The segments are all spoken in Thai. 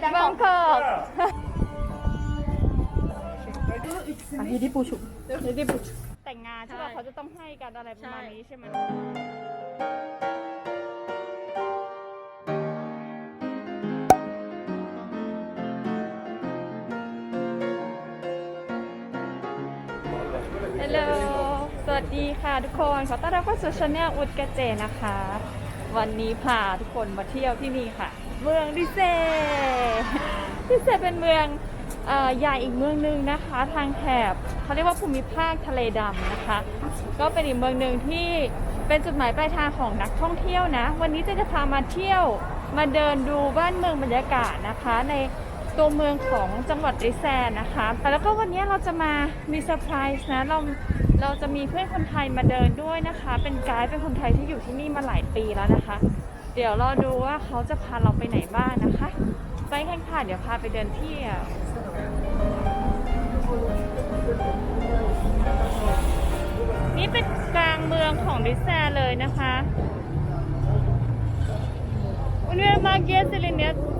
แบงเกิดอันนี้ที่ปูชุกนี่ที่ปูชุกแต่งงานใช่ป่ะเขาจะต้องให้กันอะไรประมาณนี้ใช่ไหมฮัลโหล สวัสดีค่ะทุกคน ขอต้อนรับเข้าสู่ช anel อุดกระเจนะคะ วันนี้พาทุกคนมาเที่ยวที่นี่ค่ะ เมืองดิเซดิเซเป็นเมืองอใหญ่อีกเมืองหนึ่งนะคะ ทางแถบเขาเรียกว่าภูมิภาคทะเลดำนะคะ ก็เป็นอีกเมืองหนึ่งที่เป็นจุดหมายปลายทางของนักท่องเที่ยวนะ วันนี้เจะจะพามาเที่ยวมาเดินดูบ้านเมืองบรรยากาศนะคะ ในตัวเมืองของจังหวัดริแซนนะคะแต่แล้วก็วันนี้เราจะมามีเซอร์ไพรส์นะเราเราจะมีเพื่อนคนไทยมาเดินด้วยนะคะ เป็นไกด์เป็นคนไทยที่อยู่ที่นี่มาหลายปีแล้วนะคะ เดี๋ยวรอดูว่าเขาจะพาเราไปไหนบ้างนะคะ ไปกันค่ะ เดี๋ยวพาไปเดินเที่ยวนี่เป็นกลางเมืองของดิแซเลยนะคะ Und wir mag jetzt in der Lahmacun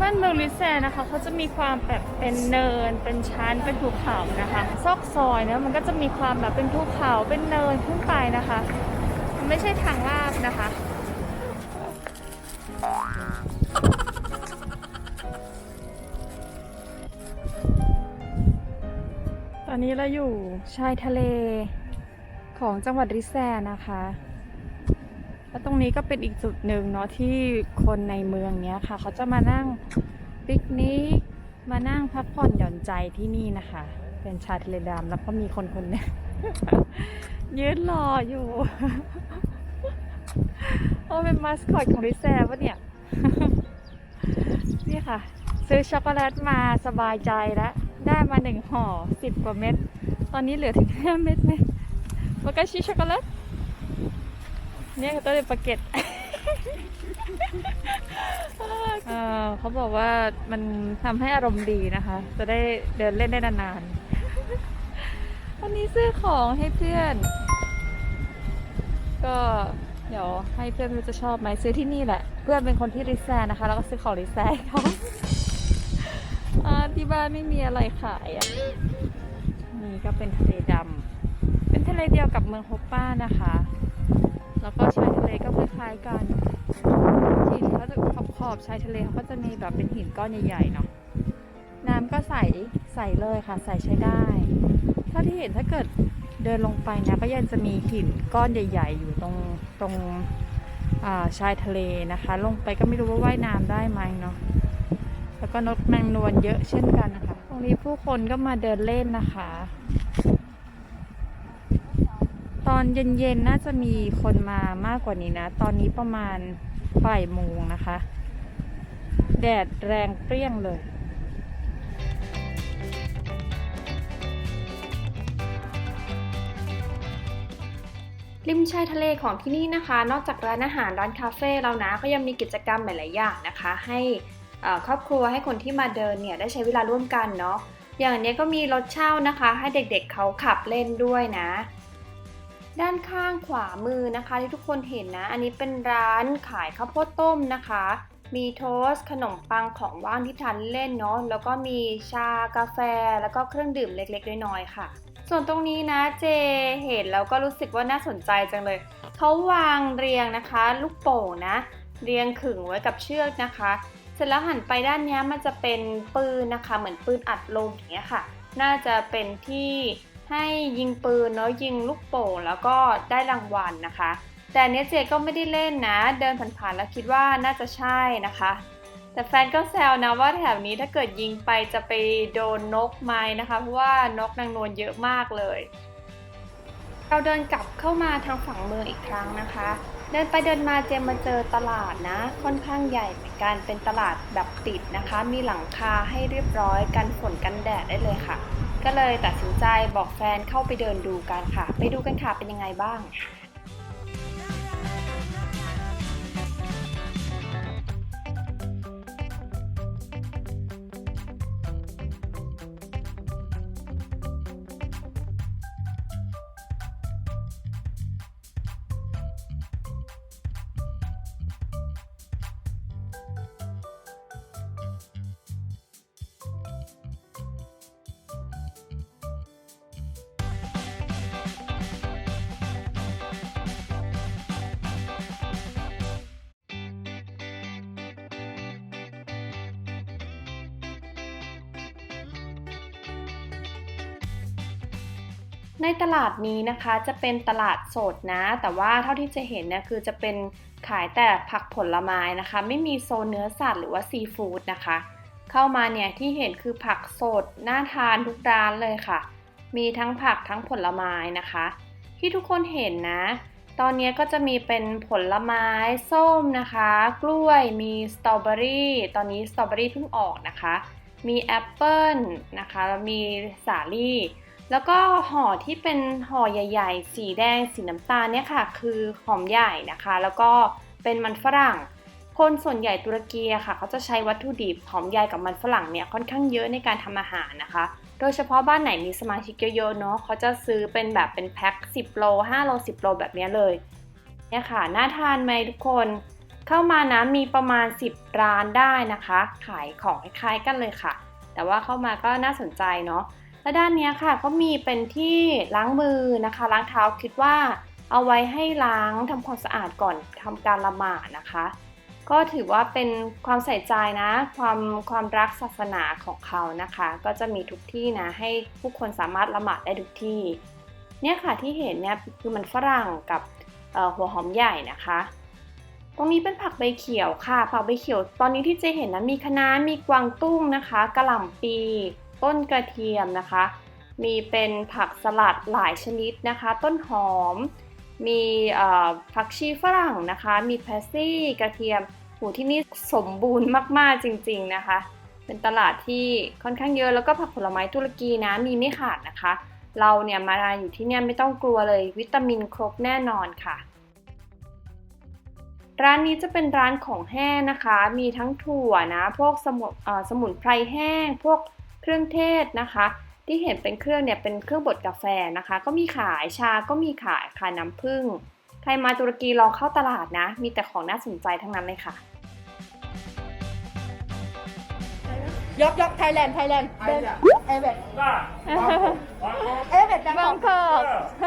บ้านเมืองลิแซนะคะเขาจะมีความแบบเป็นเนินเป็นชั้นเป็นภูเขานะคะซอกซอยเนะมันก็จะมีความแบบเป็นภูเขาเป็นเนินขึ้นไปนะคะมันไม่ใช่ทางลาดนะคะตอนนี้เราอยู่ชายทะเลของจังหวัดริแซนะคะ แล้วตรงนี้ก็เป็นอีกจุดหนึ่งเนาะที่คนในเมืองเนี้ยค่ะ เขาจะมานั่งปิกนิกมานั่งพักผ่อนหย่อนใจที่นี่นะคะ เป็นชาทะเลดำแล้วก็มีคนคนนึงยืนรออยู่โอ้เป็นมาสคอตของริแซวะเนี่ยนี่ค่ะ ซื้อช็อกโกแลตมาสบายใจแล้ว ได้มาหนึ่งห่อสิบกว่าเม็ด ตอนนี้เหลือถึงห้าเม็ดไหมวากาชิช็อกโกแลต เนี่ยก็เลยปาเก็ตเอ่อเขาบอกว่ามันทำให้อารมณ์ดีนะคะ จะได้เดินเล่นได้นานๆ วันนี้ซื้อของให้เพื่อน ก็เดี๋ยวให้เพื่อนไม่รู้จะชอบไหมซื้อที่นี่แหละ เพื่อนเป็นคนที่ริแซนนะคะ แล้วก็ซื้อของริแซนเขาอ่าที่บ้านไม่มีอะไรขายอะนี่ก็เป็นทะเลดำเป็นทะเลเดียวกับเมืองโฮปป้านะคะ แล้วก็ชายทะเลก็คล้ายๆกันที่เขาจะขอบขอบๆชายทะเลเขาก็จะมีแบบเป็นหินก้อนใหญ่ๆเนาะน้ำก็ใสใสเลยค่ะ ใสใช้ได้เท่าที่เห็นถ้าเกิดเดินลงไปนะก็ยังจะมีหินก้อนใหญ่ ๆ อยู่ตรงตรงาชายทะเลนะคะ ลงไปก็ไม่รู้ว่าว่ายน้ำได้ไหมเนาะแล้วก็นกนางนวลเยอะเช่นกันนะคะ ตรงนี้ผู้คนก็มาเดินเล่นนะคะ ตอนเย็นๆน่าจะมีคนมามากกว่านี้นะ ตอนนี้ประมาณบ่ายโมงนะคะ แดดแรงเปรี้ยงเลยริมชายทะเลของที่นี่นะคะ นอกจากร้านอาหารร้านคาเฟ่แล้วนะ ก็ยังมีกิจกรรมหลาย ๆ อย่างนะคะ ให้ครอบครัวให้คนที่มาเดินเนี่ยได้ใช้เวลาร่วมกันเนาะอย่างนี้ก็มีรถเช่านะคะ ให้เด็ก ๆ เขาขับเล่นด้วยนะ ด้านข้างขวามือนะคะ ที่ทุกคนเห็นนะ อันนี้เป็นร้านขายข้าวโพดต้มนะคะ มีโทส์ขนมปังของว่างที่ทานเล่นเนาะแล้วก็มีชากาแฟแล้วก็เครื่องดื่มเล็กๆน้อยๆค่ะ ส่วนตรงนี้นะเจเห็นแล้วก็รู้สึกว่าน่าสนใจจังเลยเขาวางเรียงนะคะ ลูกโป่งนะ เรียงขึงไว้กับเชือกนะคะ เสร็จแล้วหันไปด้านนี้มันจะเป็นปืนนะคะ เหมือนปืนอัดลมอย่างเงี้ยค่ะ น่าจะเป็นที่ ให้ยิงปืนเนาะยิงลูกโป่งแล้วก็ได้รางวัลนะคะ แต่เนี้ยเจก็ไม่ได้เล่นนะ เดินผ่านๆแล้วคิดว่าน่าจะใช่นะคะ แต่แฟนก็แซวนะว่าแถวนี้ถ้าเกิดยิงไปจะไปโดนนกไม้นะคะ เพราะว่านกนางนวลเยอะมากเลย เราเดินกลับเข้ามาทางฝั่งเมืองอีกครั้งนะคะ เดินไปเดินมาเจมมาเจอตลาดนะ ค่อนข้างใหญ่เหมือนกันเป็นตลาดแบบติดนะคะ มีหลังคาให้เรียบร้อยกันฝนกันแดดได้เลยค่ะ ก็เลยตัดสินใจบอกแฟนเข้าไปเดินดูกันค่ะ ไปดูกันค่ะเป็นยังไงบ้าง ในตลาดนี้นะคะจะเป็นตลาดสดนะ แต่ว่าเท่าที่จะเห็นเนี่ยคือจะเป็นขายแต่ผักผลไม้นะคะ ไม่มีโซนเนื้อสัตว์หรือว่าซีฟู้ดนะคะ เข้ามาเนี่ยที่เห็นคือผักสดน่าทานทุกร้านเลยค่ะ มีทั้งผักทั้งผลไม้นะคะ ที่ทุกคนเห็นนะ ตอนนี้ก็จะมีเป็นผลไม้ส้มนะคะ กล้วยมีสตรอเบอรี่ตอนนี้สตรอเบอรี่เพิ่งออกนะคะ มีแอปเปิลนะคะแล้วมีสาลี่ แล้วก็ห่อที่เป็นห่อใหญ่ ๆ สีแดงสีน้ำตาลเนี่ยค่ะ คือหอมใหญ่นะคะ แล้วก็เป็นมันฝรั่ง คนส่วนใหญ่ตุรกีอะค่ะ เขาจะใช้วัตถุดิบหอมใหญ่กับมันฝรั่งเนี่ยค่อนข้างเยอะในการทำอาหารนะคะ โดยเฉพาะบ้านไหนมีสมาชิกเยอะๆเนาะเขาจะซื้อเป็นแบบเป็นแพ็ค10โล5โล10โลแบบนี้เลยเนี่ยค่ะน่าทานไหมทุกคนเข้ามานะมีประมาณ 10 ร้านได้นะคะ ขายของคล้ายๆกันเลยค่ะ แต่ว่าเข้ามาก็น่าสนใจเนาะ และด้านนี้ค่ะก็มีเป็นที่ล้างมือนะคะ ล้างเท้าคิดว่าเอาไว้ให้ล้างทำความสะอาดก่อนทำการละหมาดนะคะ ก็ถือว่าเป็นความใส่ใจนะ ความความรักศาสนาของเขานะคะ ก็จะมีทุกที่นะ ให้ผู้คนสามารถละหมาดได้ทุกที่เนี่ยค่ะที่เห็นเนี่ยคือมันฝรั่งกับหัวหอมใหญ่นะคะ ตรงนี้เป็นผักใบเขียวค่ะ ผักใบเขียว ตอนนี้ที่เจเห็นนะมีคะน้ามีกวางตุ้งนะคะกระหล่ำปี ต้นกระเทียมนะคะ มีเป็นผักสลัดหลายชนิดนะคะ ต้นหอม มีผักชีฝรั่งนะคะ มีแพสซี่กระเทียมหูที่นี่สมบูรณ์มากๆจริง ๆนะคะ เป็นตลาดที่ค่อนข้างเยอะแล้วก็ผักผลไม้ตุรกีนะมีไม่ขาดนะคะ เราเนี่ยมาอยู่ที่เนี่ยไม่ต้องกลัวเลยวิตามินครบแน่นอนค่ะร้านนี้จะเป็นร้านของแห้งนะคะ มีทั้งถั่วนะ พวกสมุนสมุนไพรแห้ง พวก เครื่องเทศนะคะ ที่เห็นเป็นเครื่องเนี่ยเป็นเครื่องบดกาแฟนะคะ ก็มีขายชาก็มีขายขายน้ำผึ้งใครมาตุรกีลองเข้าตลาดนะ มีแต่ของน่าสนใจทั้งนั้นเลยค่ะยกยกไทยแลนด์ไทยแลนด์เบนเอเวตเอเวตจังบางกอก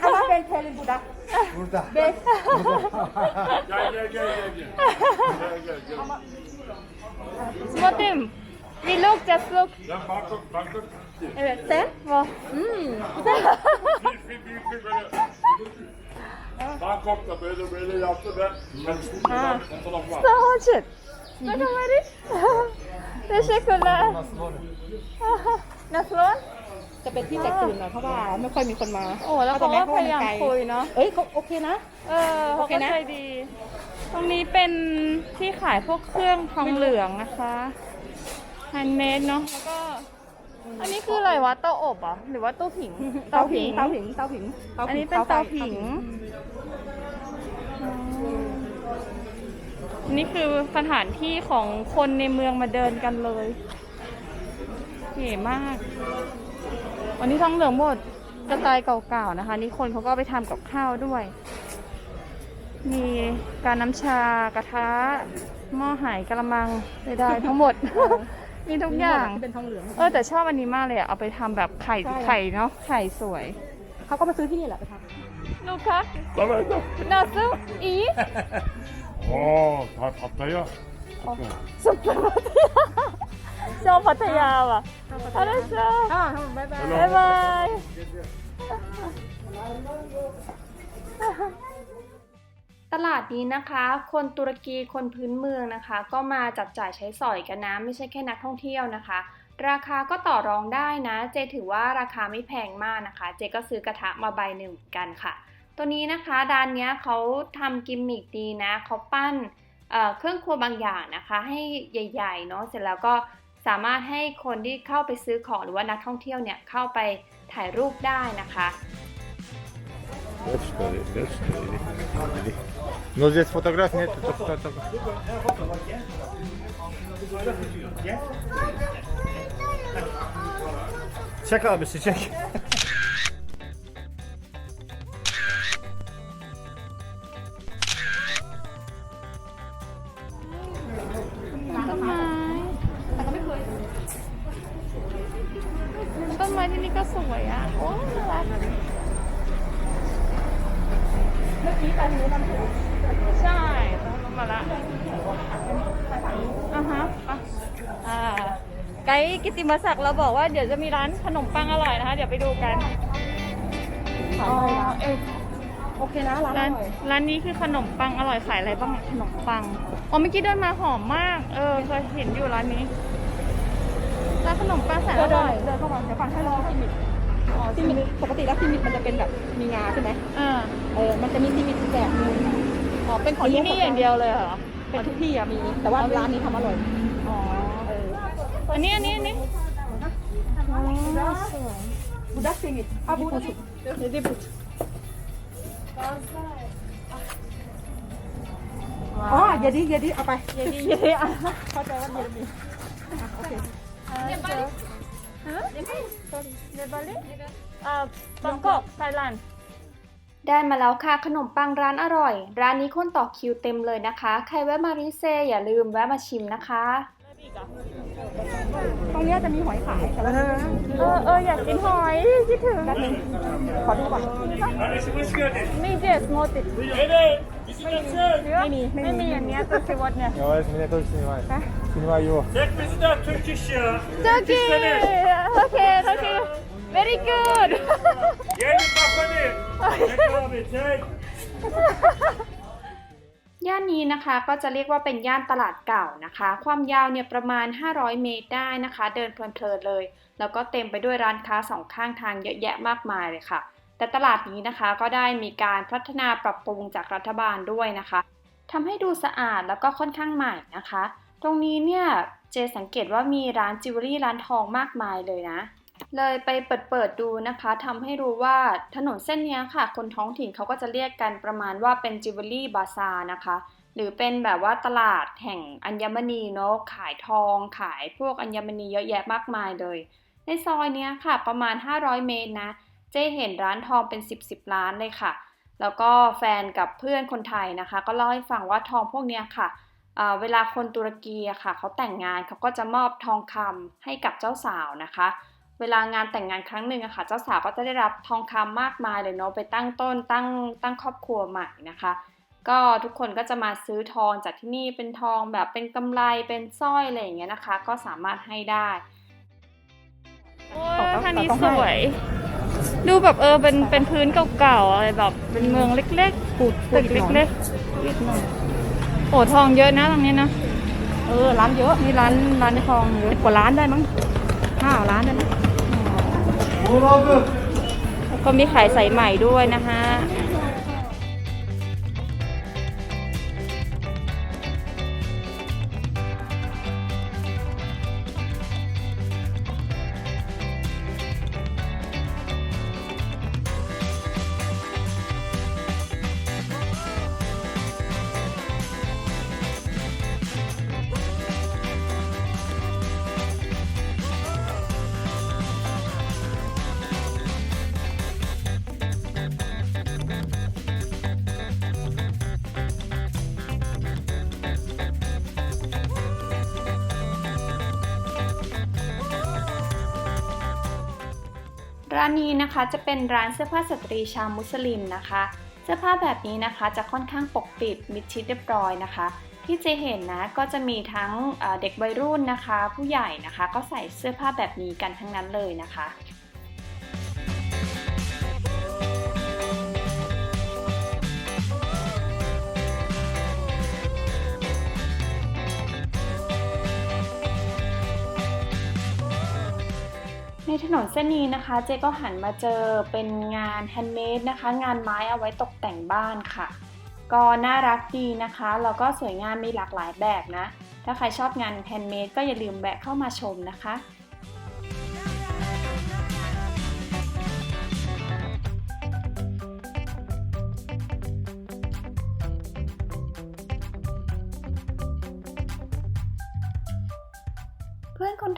เอามาเป็นเทลินบูดา Burada. เบส Gel gel gel gel. gel. Gel gel gel. Smotim we look just look Sen Bangkok, Bangkok. evet sen oh. hmm. Bir bir büyük bir böyle. Bangkok'ta böyle böyle yaptı ben. Ben Ha. fotoğraf var. Sağolcuk. Ne kadar Teşekkürler. Nasıl oluyor? Nasıl on? จะเป็นที่แตกตื่นหน่อยเพราะว่าไม่ค่อยมีคนมาโอ้แล้วเขาก็พยายามคุยเนาะเอ้ยเขาโอเคนะเออเขาโอเคก็นะใจดี ตรงนี้เป็นที่ขายพวกเครื่องทองเหลืองนะคะ แฮนด์เมดเนาะแล้วก็ อันนี้คืออะไรวะเตาอบเหรอหรือว่าตู้ผิงเตาผิงเตาผิงเตาผิงอันนี้เป็นเตาผิงนี่คือสถานที่ของคนในเมืองมาเดินกันเลยเก๋มาก วันนี้ทองเหลืองหมดกระจายเก่าๆนะคะ นี่คนเขาก็เอาไปทำกับข้าวด้วย มีการน้ำชากระทะหม้อไหายกระมังได้ๆทั้งหมด มีทุกอย่าง ที่เป็นทองเหลืองเออแต่ชอบอันนี้มากเลยอะเอาไปทำแบบไข่ไข่เนาะไข่สวยเขาก็มาซื้อที่นี่แหละไปทำลูกคะ Tomato. นาซุอี Oh, pa- Pattaya. สุดเลยชอบพัทยาว่ะอะไรชอบ อ่าทำบ๊ายบาย บ๊ายบาย ตลาดนี้นะคะ คนตุรกีคนพื้นเมืองนะคะ ก็มาจับจ่ายใช้สอยกันนะไม่ใช่แค่นักท่องเที่ยวนะคะ ราคาก็ต่อรองได้นะ เจถือว่าราคาไม่แพงมากนะคะ เจก็ซื้อกระทะมาใบหนึ่งกันค่ะ ตัวนี้นะคะร้านเนี้ยเขาทำกิมมิกดีนะเขาปั้นเเครื่องครัวบางอย่างนะคะ ให้ใหญ่ๆเนาะเสร็จแล้วก็สามารถให้คนที่เข้าไปซื้อของหรือว่านักท่องเที่ยวเนี่ยเข้าไปถ่ายรูปได้นะคะ Вот что ли, вот что ли. Но здесь фотограф нет, это что-то... Çek abisi çek. ไกด์กิติมศักดิ์เราบอกว่าเดี๋ยวจะมีร้านขนมปังอร่อยนะคะ เดี๋ยวไปดูกัน อ๋อเออโอเคนะร้านอร้านร่อยร้านนี้คือขนมปังอร่อยขายอะไรบ้างอะขนมปังอ๋อเมื่อกี้เดินมาหอมมาก เออเคยเห็นอยู่ร้านนี้ร้านขนมปังแสนเดิอนเดิร่อนยเดินเข้ามาเดี๋ยวฟังให้รอซีมิดอ๋อซีมิดปกติแล้วซีมิดมันจะเป็นแบบมีงาใช่ไหมอ่าเออมันจะมีซีมิดอีกแบบนึงอ๋อเป็นของที่นี่อย่างเดียวเลยเหรอ เป็นทุกที่อะมีแต่ว่าร้านนี้ทำอร่อยอ๋อเออ อันนี้อันนี้อันนี้อ๋อสวยบูดัสซีมิดอะบูดัสเดี๋ยวดิบุตอ๋อเยดีเยดีเอาไปเยดีเยดีอะเข้าใจว่าเยดีอะโอเคเนบาลีฮะเนบาลีอ่าบางกอกไทยแลนด์ได้มาแล้วค่ะขนมปังร้านอร่อย ร้านนี้คนต่อคิวเต็มเลยนะคะ ใครแวะมาริเซอย่าลืมแวะมาชิมนะคะ ตรงเนี้ยจะมีหอยขายแต่ว่าเออเอออยากกินหอยคิดถึงขอดูก่อน Midges motit. ไม่มี ไม่มีอย่างเนี้ยตัวชีวตเนี่ย Yavaş yine Türk sinemayı. Heh. Sinemayı o. Tek bizi de Türk işi ya. โจกี้โอเคโอเค very good Gelin bak hadi. Çek abi çek. ย่านนี้นะคะก็จะเรียกว่าเป็นย่านตลาดเก่านะคะ ความยาวเนี่ยประมาณ 500 เมตรได้นะคะ เดินเพลินๆเลย แล้วก็เต็มไปด้วยร้านค้าสองข้างทางเยอะแยะมากมายเลยค่ะ แต่ตลาดนี้นะคะก็ได้มีการพัฒนาปรับปรุงจากรัฐบาลด้วยนะคะทำให้ดูสะอาดแล้วก็ค่อนข้างใหม่นะคะ ตรงนี้เนี่ยเจสังเกตว่ามีร้านจิวเวลรี่ร้านทองมากมายเลยนะ เลยไปเปิดเปิดๆดูนะคะทำให้รู้ว่าถนนเส้นนี้ค่ะ คนท้องถิ่นเขาก็จะเรียกกันประมาณว่าเป็นจิวเวลรี่บาซานะคะ หรือเป็นแบบว่าตลาดแห่งอัญมณีเนาะขายทองขายพวกอัญมณีเยอะแยะมากมายเลย ในซอยเนี้ยค่ะ ประมาณ 500 เมตรนะ เจ๊เห็นร้านทองเป็น 10บสร้านเลยค่ะ แล้วก็แฟนกับเพื่อนคนไทยนะคะ ก็เล่าให้ฟังว่าทองพวกเนี้ยค่ะเเวลาคนตุรกีอะค่ะ เขาแต่งงานเขาก็จะมอบทองคำให้กับเจ้าสาวนะคะ เวลางานแต่งงานครั้งหนึ่งอะค่ะเจ้าสาวก็จะได้รับทองคำมากมายเลยเนาะไปตั้งต้นตั้งตั้งครอบครัวใหม่นะคะ ก็ทุกคนก็จะมาซื้อทองจากที่นี่เป็นทองแบบเป็นกำไรเป็นสร้อยอะไรอย่างเงี้ยนะคะ ก็สามารถให้ได้โอ้ยท่านี้สวย ดูแบบเออเป็นเป็นพื้นเก่าๆอะไรแบบเป็นเมืองเล็กๆปูดตึกเล็กๆนิดหน่อยโอ้ทองเยอะนะตรงนี้นะเออร้านเยอะนี่ร้านร้านทองเยอะสิบกว่าร้านได้มั้งห้าร้านได้มั้ง ก็มีขายสายใหม่ด้วยนะคะ ร้านนี้นะคะจะเป็นร้านเสื้อผ้าสตรีชาวมุสลิมนะคะ เสื้อผ้าแบบนี้นะคะจะค่อนข้างปกปิดมิดชิดเรียบร้อยนะคะ ที่จะเห็นนะก็จะมีทั้งเด็กวัยรุ่นนะคะ ผู้ใหญ่นะคะ ก็ใส่เสื้อผ้าแบบนี้กันทั้งนั้นเลยนะคะ ในถนนเส้นนี้นะคะ เจก็หันมาเจอเป็นงานแฮนด์เมดนะคะ งานไม้เอาไว้ตกแต่งบ้านค่ะ ก็น่ารักดีนะคะ แล้วก็สวยงามมีหลากหลายแบบนะ ถ้าใครชอบงานแฮนด์เมดก็อย่าลืมแวะเข้ามาชมนะคะ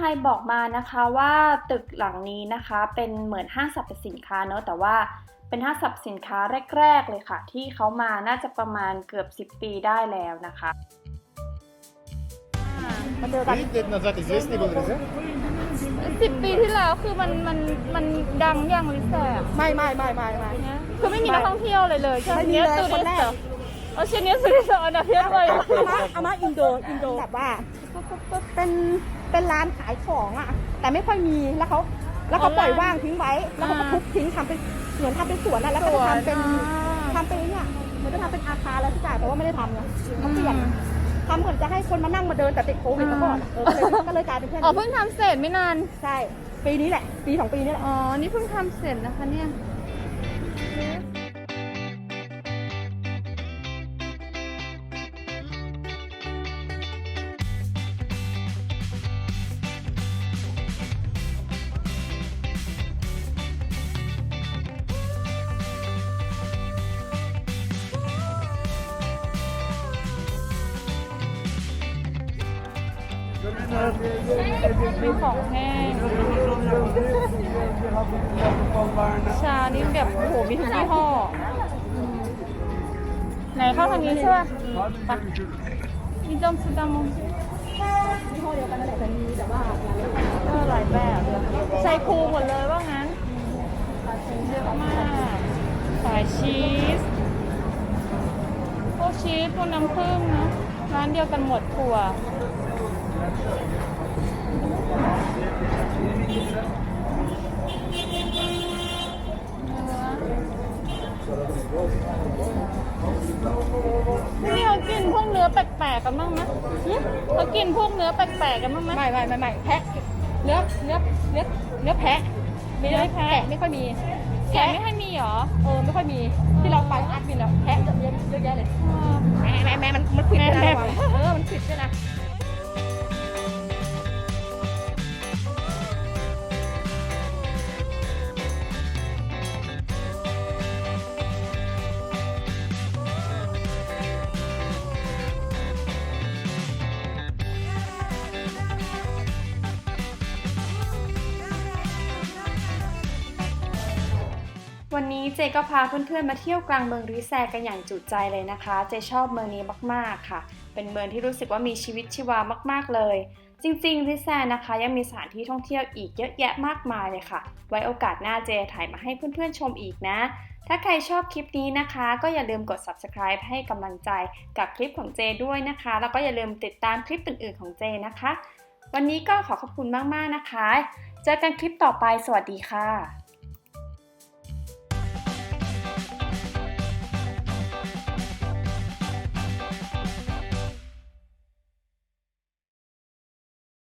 ทยบอกมานะคะว่าตึกหลังนี้นะคะเป็นเหมือนห้างสรรพสินค้าเนอะแต่ว่าเป็นห้างสรรพสินค้าแรก ๆ เลยค่ะ ที่เขามาน่าจะประมาณเกือบ 10 ปีได้แล้วนะคะมาเจอกัน สิบปีที่แล้วคือมันมันมันดังอย่างลิแซ่ไม่ไม่ไม่ไม่ไม่คือไม่มีนักท่องเที่ยวเลยเลยใช่ไหมเนี่ยตัวนดิสแรก สต์อันดับเทียบเลยอามาอามาอินโดอินโดแบบว่าเป็นเป็นร้านขายของอะ แต่ไม่ค่อยมีแล้วเขาแล้วเขาปล่อยว่างทิ้งไว้ แล้วเขาก็ทุบทิ้งทำเป็นเหมือนทำเป็นสวนอะแล้วก็จะทำเป็นทำเป็นเนี่ยเหมือนจะทำเป็นอาคารแล้วทุกอย่างแต่ว่าไม่ได้ทำไงเขาเปลี่ยนทำเหมือนจะให้คนมานั่งมาเดินแต่ติดโควิดมาก่อนอะเออก็เลยก็เลยกลายเป็นแค่อ๋อนี้เพิ่งทำเสร็จไม่นาน ใช่ปีนี้แหละปีสองปีนี้แหละ อ๋อ นี่เพิ่งทำเสร็จนะคะเนี่ย มีของแห้งชานี่แบบโอ้โหมีทุกยี่ห้อไหนเข้าทางนี้ใช่ป่ะไปมีจอมสุดามงยี่ห้อเดียวกันนั่นแหละแต่มีแต่ว่าเออหลายแบบเลยใช้คูหมดเลยว่างั้นเยอะมากสายชีสพวกชีสพวกน้ำผึ้งนะร้านเดียวกันหมดถั่ว นี่เขากินพวกเนื้อแปลกๆกันบ้างไหมเขากินพวกเนื้อแปลกๆกันบ้างไหมไม่ไม่ไม่ไม่แพะเนื้อเนื้อเนื้อเนื้อแพะมีเนื้อแพะไม่ค่อยมี แกะไม่ค่อยมีเหรอ เออไม่ค่อยมีที่เราไปอาร์ตมินแล้วแพะเยอะเยอะเยอะแยะเลยแม่แม่แม่มันมันผิดด้วยนะแม่ระวังเออมันผิดด้วยนะ นี้เจก็พาเพื่อนๆมาเที่ยวกลางเมืองริแซกันอย่างจุใจเลยนะคะ เจชอบเมืองนี้มากๆค่ะ เป็นเมืองที่รู้สึกว่ามีชีวิตชีวามากๆเลย จริงๆริแซนะคะยังมีสถานที่ท่องเที่ยวอีกเยอะแยะมากมายเลยค่ะ ไว้โอกาสหน้าเจถ่ายมาให้เพื่อนๆชมอีกนะ ถ้าใครชอบคลิปนี้นะคะ ก็อย่าลืมกด subscribe ให้กำลังใจกับคลิปของเจด้วยนะคะ แล้วก็อย่าลืมติดตามคลิปอื่นๆของเจนะคะ วันนี้ก็ขอขอบคุณมากๆนะคะ เจอกันคลิปต่อไป สวัสดีค่ะ